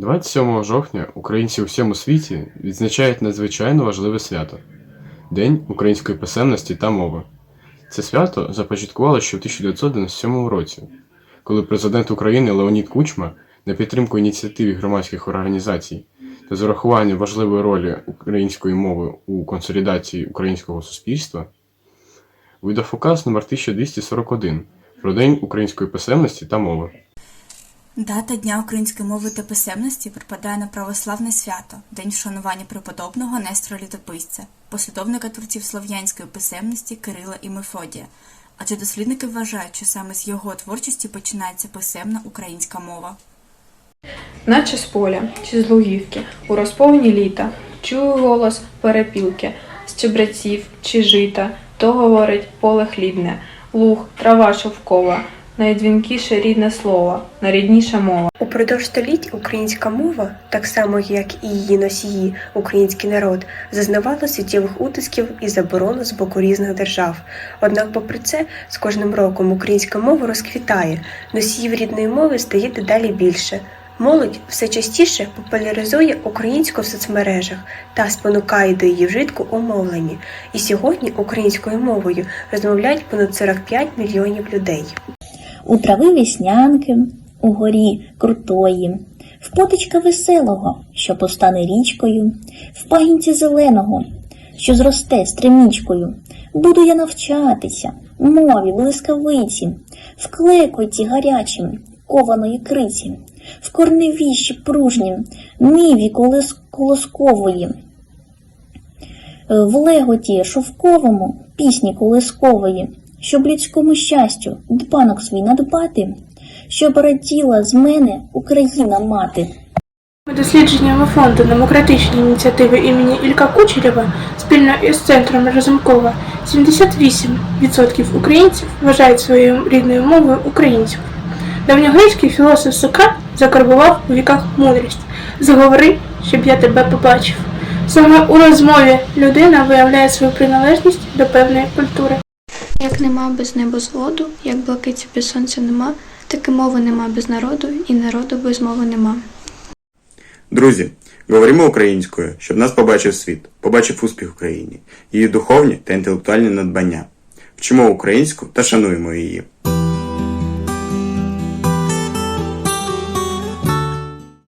27 жовтня українці у всьому світі відзначають надзвичайно важливе свято День української писемності та мови. Це свято започаткувало ще в 1997 році, коли президент України Леонід Кучма на підтримку ініціативи громадських організацій та з урахуванням важливої ролі української мови у консолідації українського суспільства видав указ номер 1241 про День української писемності та мови. Дата Дня української мови та писемності припадає на православне свято День вшанування преподобного Нестора Літописця, послідовника творців слов'янської писемності Кирила і Мефодія. Адже дослідники вважають, що саме з його творчості починається писемна українська мова. Наче з поля чи з лугівки, у розповні літа, чую голос перепілки, з чебреців чи жита, то говорить поле хлібне, луг, трава шовкова, найдзвінкіше рідне слово, найрідніша мова. Упродовж століть українська мова, так само як і її носії, український народ, зазнавала суттєвих утисків і заборон з боку різних держав. Однак, попри це, з кожним роком українська мова розквітає, носіїв рідної мови стає дедалі більше. Молодь все частіше популяризує українську в соцмережах та спонукає до її вжитку у мовленні. І сьогодні українською мовою розмовляють понад 45 мільйонів людей. У трави веснянки, у горі крутої, в потичка веселого, що постане річкою, в пагінці зеленого, що зросте стремнічкою. Буду я навчатися, мові блискавиці, в клекоті гарячим, кованої криці, в корневіщі пружнім, ниві колоскової, в леготі шовковому пісні колискової, щоб людському щастю дбанок свій надбати, щоб раділа з мене Україна мати. Дослідженнями фонду демократичні ініціативи імені Ілька Кучерєва спільно із центром Разумкова 78% українців вважають своєю рідною мовою українською. Давньогрецький філософ Сократ закарбував у віках мудрість Заговори, щоб я тебе побачив. Саме у розмові людина виявляє свою приналежність до певної культури. Як нема без небозводу, як блакиці без сонця нема, так і мови нема без народу, і народу без мови нема. Друзі, говоримо українською, щоб нас побачив світ, побачив успіх Україні, її духовні та інтелектуальні надбання. Вчимо українську та шануємо її.